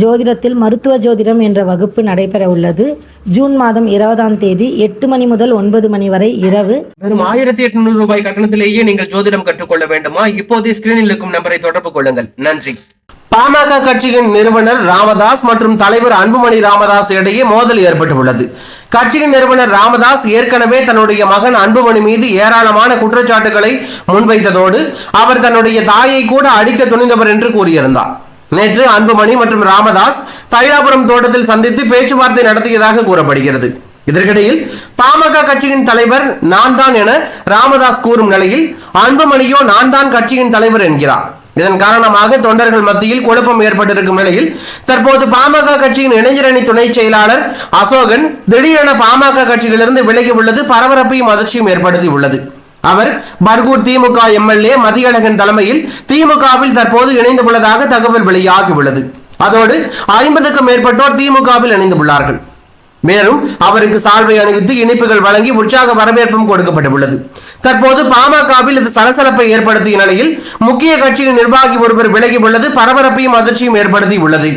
ஜோதிடத்தில் மருத்துவ ஜோதிடம் என்ற வகுப்பு நடைபெற உள்ளது ஜூன் மாதம் இருபதாம் தேதி எட்டு மணி முதல் ஒன்பது மணி வரை இரவு. வெறும் ஆயிரத்தி எட்நூறு ரூபாய் கட்டணத்திலேயே நீங்கள் ஜோதிடம் கற்றுக்கொள்ள வேண்டுமா? இப்போதே ஸ்கிரீனில் இருக்கும் நம்பரை தொடர்பு கொள்ளுங்கள். நன்றி. பாமக கட்சியின் நிறுவனர் ராமதாஸ் மற்றும் தலைவர் அன்புமணி ராமதாஸ் இடையே மோதல் ஏற்பட்டுள்ளது. கட்சியின் நிறுவனர் ராமதாஸ் ஏற்கனவே தன்னுடைய மகன் அன்புமணி மீது ஏராளமான குற்றச்சாட்டுகளை முன்வைத்ததோடு அவர் தன்னுடைய தாயை கூட அடிக்க துணிந்தவர் என்று கூறியிருந்தார். நேற்று அன்புமணி மற்றும் ராமதாஸ் தைலாபுரம் தோட்டத்தில் சந்தித்து பேச்சுவார்த்தை நடத்தியதாக கூறப்படுகிறது. இதற்கிடையில் பாமக கட்சியின் தலைவர் நான் தான் என ராமதாஸ் கூறும் நிலையில் அன்புமணியோ நான் தான் கட்சியின் தலைவர் என்கிறார். இதன் காரணமாக தொண்டர்கள் மத்தியில் குழப்பம் ஏற்பட்டிருக்கும் நிலையில் தற்போது பாமக கட்சியின் இளைஞரணி துணை செயலாளர் அசோகன் திடீரென பாமக கட்சியிலிருந்து விலகி உள்ளது பரபரப்பையும் அதிர்ச்சியும் ஏற்படுத்தி உள்ளது. அவர் பர்கூர் திமுக எம்எல்ஏ மதியழகன் தலைமையில் திமுகவில் தற்போது இணைந்துள்ளதாக தகவல் வெளியாகியுள்ளது. அதோடு ஐம்பதுக்கும் மேற்பட்டோர் திமுகவில் இணைந்துள்ளார்கள். மேலும் அவருக்கு சால்வை அணிவித்து இனிப்புகள் வழங்கி உற்சாக வரவேற்பும் கொடுக்கப்பட்டுள்ளது. தற்போது பாமகவில் இது சலசலப்பை ஏற்படுத்திய நிலையில் முக்கிய கட்சியின் நிர்வாகி ஒருவர் விலகி உள்ளது பரபரப்பையும் அதிர்ச்சியும் ஏற்படுத்தி உள்ளது